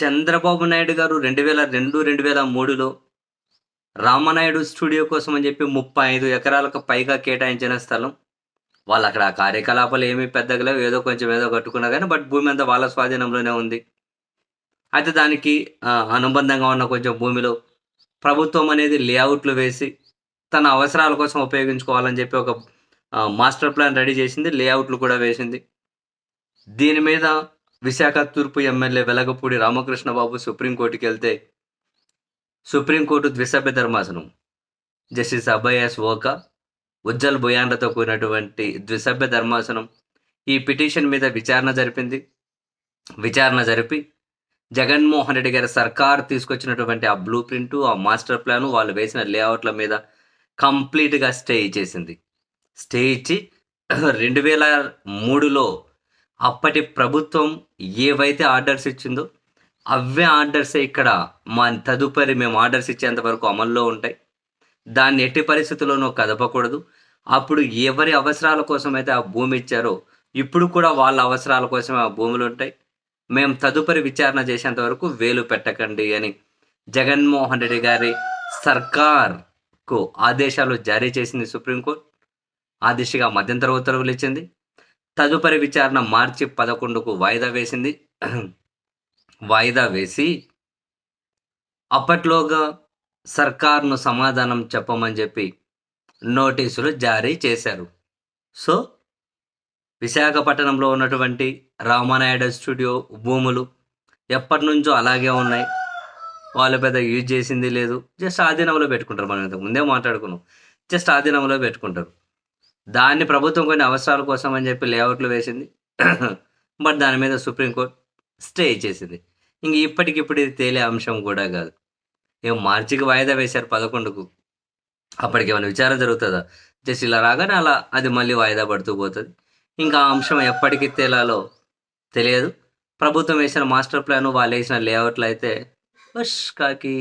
చంద్రబాబు నాయుడు గారు రెండు వేల రెండు రెండు వేల మూడులో రామనాయుడు స్టూడియో కోసం అని చెప్పి ముప్పై ఐదు ఎకరాలకు పైగా కేటాయించిన స్థలం. వాళ్ళు అక్కడ కార్యకలాపాలు ఏమీ పెద్దగా లేవు ఏదో కొంచెం ఏదో కట్టుకున్నా కానీ బట్ భూమి అంతా వాళ్ళ స్వాధీనంలోనే ఉంది. అయితే దానికి అనుబంధంగా ఉన్న కొంచెం భూమిలో ప్రభుత్వం అనేది లేఅవుట్లు వేసి తన అవసరాల కోసం ఉపయోగించుకోవాలని చెప్పి ఒక మాస్టర్ ప్లాన్ రెడీ చేసింది. లేఅవుట్లు కూడా వేసింది. దీని మీద విశాఖ తూర్పు ఎమ్మెల్యే వెలగపూడి రామకృష్ణబాబు సుప్రీంకోర్టుకి వెళ్తే సుప్రీంకోర్టు ద్విసభ్య ధర్మాసనం. జస్టిస్ అభయ్ ఎస్ ఓకా ఉజ్జల్ బుయాండ్లతో కూడినటువంటి ద్విసభ్య ధర్మాసనం. ఈ పిటిషన్ మీద విచారణ జరిపింది. విచారణ జరిపి జగన్మోహన్ రెడ్డి గారి సర్కార్ తీసుకొచ్చినటువంటి ఆ బ్లూ ప్రింట్ ఆ మాస్టర్ ప్లాన్ వాళ్ళు వేసిన లేఅవుట్ల మీద కంప్లీట్గా స్టే ఇచ్చేసింది స్టే ఇచ్చి రెండు వేల మూడులో అప్పటి ప్రభుత్వం ఏవైతే ఆర్డర్స్ ఇచ్చిందో అవే ఆర్డర్సే ఇక్కడ మా తదుపరి మేము ఆర్డర్స్ ఇచ్చేంత వరకు అమల్లో ఉంటాయి. దాన్ని ఎట్టి పరిస్థితుల్లోనూ కదపకూడదు. అప్పుడు ఎవరి అవసరాల కోసం అయితే ఆ భూమి ఇచ్చారో ఇప్పుడు కూడా వాళ్ళ అవసరాల కోసమే ఆ భూములు ఉంటాయి. మేము తదుపరి విచారణ చేసేంత వరకు వేలు పెట్టకండి అని జగన్మోహన్ రెడ్డి గారి సర్కార్కు ఆదేశాలు జారీ చేసింది సుప్రీంకోర్టు. ఆ దిశగా మధ్యంతర ఉత్తర్వులు ఇచ్చింది. తదుపరి విచారణ మార్చి పదకొండుకు వాయిదా వేసింది. వాయిదా వేసి అప్పట్లోగా సర్కార్ను సమాధానం చెప్పమని చెప్పి నోటీసులు జారీ చేశారు. సో విశాఖపట్నంలో ఉన్నటువంటి రామానాయుడు స్టూడియో భూములు ఎప్పటి నుంచో అలాగే ఉన్నాయి. వాళ్ళు పెద్ద యూజ్ చేసింది లేదు. జస్ట్ ఆధీనంలో పెట్టుకుంటారు మనం ఇంతకు ముందే మాట్లాడుకున్నాం. జస్ట్ ఆధీనంలో పెట్టుకుంటారు. దాన్ని ప్రభుత్వం కొన్ని అవసరాల కోసం అని చెప్పి లేఅవుట్లు వేసింది. బట్ దాని మీద సుప్రీంకోర్టు స్టే ఇచ్చేసింది ఇంక ఇప్పటికిప్పుడు ఇది తేలే అంశం కూడా కాదు. ఏం మార్చికి వాయిదా వేశారు పదకొండుకు. అప్పటికి ఏమైనా విచారణ జరుగుతుందా? జస్ట్ ఇలా రాగానే అలా అది మళ్ళీ వాయిదా పడుతూ పోతుంది. ఇంకా ఆ అంశం ఎప్పటికీ తేలాలో తెలియదు. ప్రభుత్వం వేసిన మాస్టర్ ప్లాన్ వాళ్ళు వేసిన లేఅవుట్లు అయితే బస్ కాకి